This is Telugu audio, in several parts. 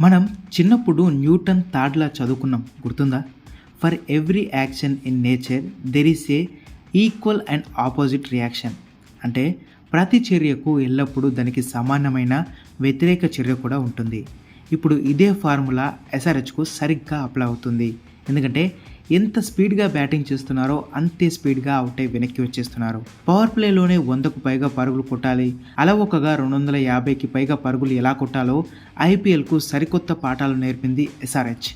మనం చిన్నప్పుడు న్యూటన్ థాడ్లా చదువుకున్నాం గుర్తుందా? For every action in nature there is a equal and opposite reaction అంటే ప్రతి చర్యకు ఎల్లప్పుడూ దానికి సమానమైన వ్యతిరేక చర్య కూడా ఉంటుంది. ఇప్పుడు ఇదే ఫార్ములా ఎస్ఆర్హెచ్కు సరిగ్గా అప్లై అవుతుంది. ఎందుకంటే ఎంత స్పీడ్గా బ్యాటింగ్ చేస్తున్నారో అంతే స్పీడ్గా అవుట్ అయి వెనక్కి వచ్చేస్తున్నారు. పవర్ ప్లేలోనే వందకు పైగా పరుగులు కొట్టాలి. అలవొకగా రెండు వందల యాభైకి పైగా పరుగులు ఎలా కొట్టాలో ఐపీఎల్కు సరికొత్త పాఠాలు నేర్పింది ఎస్ఆర్హెచ్.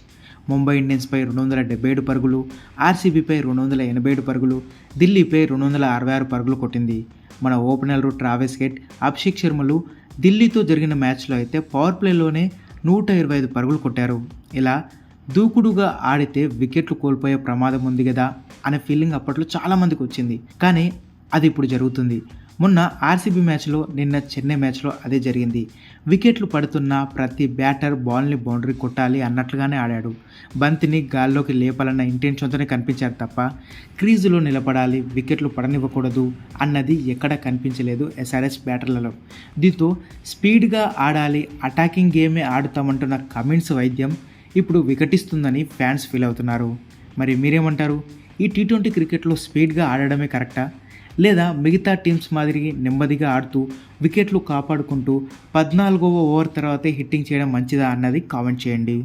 ముంబై ఇండియన్స్పై రెండు వందల డెబ్బై ఏడు పరుగులు ఆర్సీబీపై రెండు వందల ఎనభై ఏడు పరుగులు ఢిల్లీపై రెండు వందల అరవై ఆరు పరుగులు కొట్టింది. మన ఓపెనర్లు ట్రావెస్ గేట్ అభిషేక్ శర్మలు ఢిల్లీతో జరిగిన మ్యాచ్లో అయితే పవర్ ప్లేలోనే నూట ఇరవై ఐదు పరుగులు కొట్టారు. ఇలా దూకుడుగా ఆడితే వికెట్లు కోల్పోయే ప్రమాదం ఉంది కదా అనే ఫీలింగ్ అప్పట్లో చాలామందికి వచ్చింది. కానీ అది ఇప్పుడు జరుగుతుంది. మొన్న ఆర్సీబీ మ్యాచ్లో నిన్న చెన్నై మ్యాచ్లో అదే జరిగింది. వికెట్లు పడుతున్న ప్రతి బ్యాటర్ బాల్ని బౌండరీ కొట్టాలి అన్నట్లుగానే ఆడాడు. బంతిని గాల్లోకి లేపాలన్న ఇంటెన్షన్తోనే కనిపించారు తప్ప క్రీజులో నిలబడాలి వికెట్లు పడనివ్వకూడదు అన్నది ఎక్కడ కనిపించలేదు ఎస్ఆర్ఎస్ బ్యాటర్లలో. దీంతో స్పీడ్గా ఆడాలి అటాకింగ్ గేమే ఆడుతామంటున్న కమిన్స్ వైద్యం ఇప్పుడు వికటిస్తుందని ఫ్యాన్స్ ఫీల్ అవుతున్నారు. మరి మీరేమంటారు? ఈ టీ ట్వంటీ క్రికెట్లో స్పీడ్గా ఆడడమే కరెక్టా? లేదా మిగతా టీమ్స్ మాదిరి నెమ్మదిగా ఆడుతూ వికెట్లు కాపాడుకుంటూ పద్నాలుగవ ఓవర్ తర్వాతే హిట్టింగ్ చేయడం మంచిదా అన్నది కామెంట్ చేయండి.